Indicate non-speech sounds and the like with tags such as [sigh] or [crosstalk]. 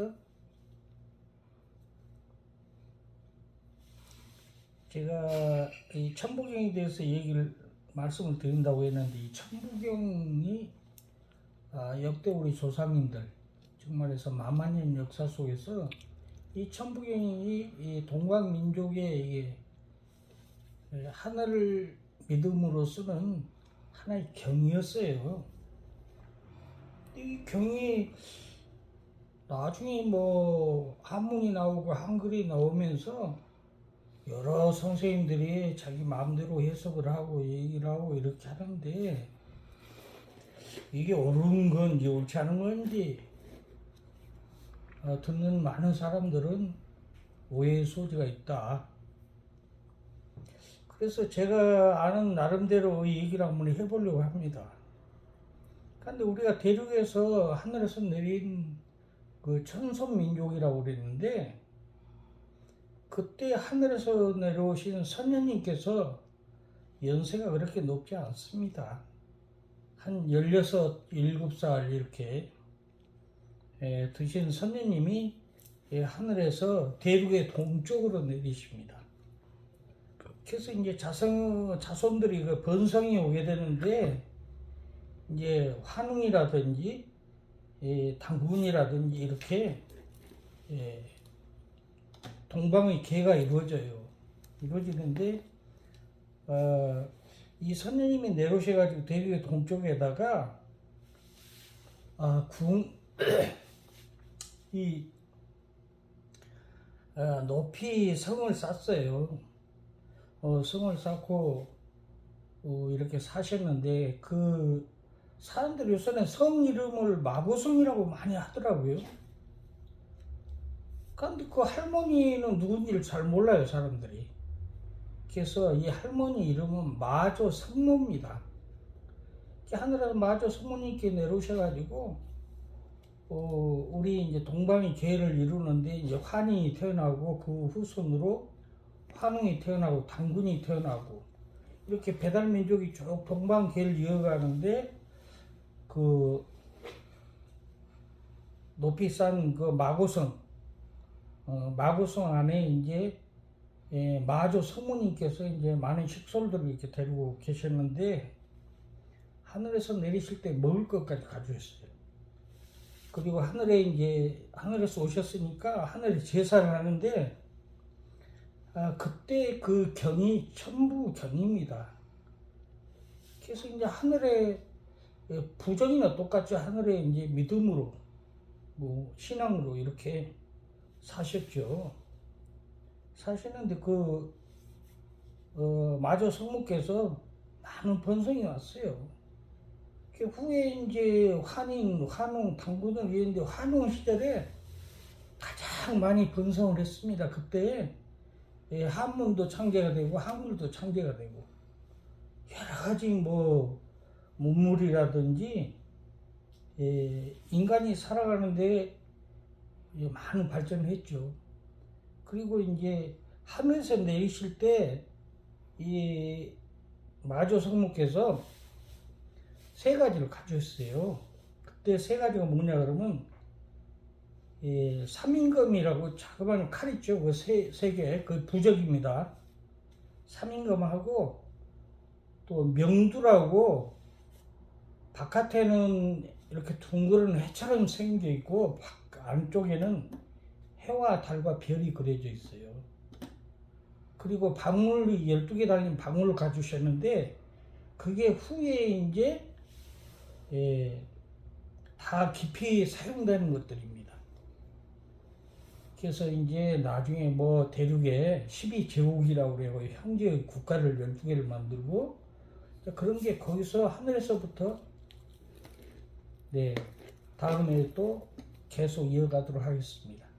그래서 제가 이 천부경에 대해서 얘기를 말씀을 드린다고 했는데 이 천부경이 아, 역대 우리 조상님들 정말해서 만만년 역사 속에서 이 천부경이 이 동방 민족의 이게 하늘을 믿음으로 쓰는 하나의 경이었어요. 이 경이 나중에 뭐 한문이 나오고 한글이 나오면서 여러 선생님들이 자기 마음대로 해석을 하고 얘기를 하고 이렇게 하는데 이게 옳은 건지 옳지 않은 건지 어, 듣는 많은 사람들은 오해의 소지가 있다. 그래서 제가 아는 나름대로 이 얘기를 한번 해보려고 합니다. 근데 우리가 대륙에서 하늘에서 내린 그 천선 민족이라고 그랬는데 그때 하늘에서 내려오신 선녀님께서 연세가 그렇게 높지 않습니다. 한 16, 7살 이렇게 예, 드신 선녀님이 예, 하늘에서 대륙의 동쪽으로 내리십니다. 그래서 이제 자성, 자손들이 그 번성이 오게 되는데 이제 환웅이라든지 예, 당군이라든지 이렇게 예, 동방의 계가 이루어져요. 이루어지는데 어, 이 선녀님이 내려오셔가지고 대륙의 동쪽에다가 아, 궁, [clears throat] 이 아, 높이 성을 쌓았어요. 어, 성을 쌓고 어, 이렇게 사셨는데 그 사람들이 요새는 성 이름을 마고성이라고 많이 하더라고요. 근데 그 할머니는 누군지를 잘 몰라요, 사람들이. 그래서 이 할머니 이름은 마조 성모입니다. 하늘에서 마조 성모님께 내려오셔가지고, 어, 우리 이제 동방의 계를 이루는데 이제 환이 태어나고 그 후손으로 환웅이 태어나고 당군이 태어나고 이렇게 배달 민족이 쭉 동방 계를 이어가는데 그 높이 싼 그 마고성 어, 마고성 안에 이제 예, 마조 성모님께서 이제 많은 식솔들을 이렇게 데리고 계셨는데 하늘에서 내리실 때 먹을 것까지 가져왔어요. 그리고 하늘에 이제 하늘에서 오셨으니까 하늘에 제사를 하는데 아, 그때 그 경이 천부 경입니다. 그래서 이제 하늘에 예, 부정이나 똑같이 하늘에 이제 믿음으로 뭐 신앙으로 이렇게 사셨죠. 사셨는데 그 어, 마저 성모께서 많은 번성이 왔어요. 그 후에 이제 환인, 환웅, 당군을 이랬는데 환웅 시절에 가장 많이 번성을 했습니다. 그때 예, 한문도 창제가 되고 한글도 창제가 되고 여러 가지 뭐 문물이라든지 예, 인간이 살아가는데 예, 많은 발전을 했죠. 그리고 이제 하늘에서 내리실 때 이 마조 성모께서 세 가지를 가져왔어요. 그때 세 가지가 뭐냐 그러면 예, 삼인검이라고 자그마한 칼 있죠. 그 세, 세 개, 그 부적입니다. 삼인검하고 또 명두라고 바깥에는 이렇게 둥그런 해처럼 생겨 있고 바- 안쪽에는 해와 달과 별이 그려져 있어요. 그리고 방울이 12개 달린 방울을 가주셨는데 그게 후에 이제 예, 다 깊이 사용되는 것들입니다. 그래서 이제 나중에 뭐 대륙에 12제국이라고 그래요. 형제 국가를 12개를 만들고 그런 게 거기서 하늘에서부터 네, 다음에 또 계속 이어가도록 하겠습니다.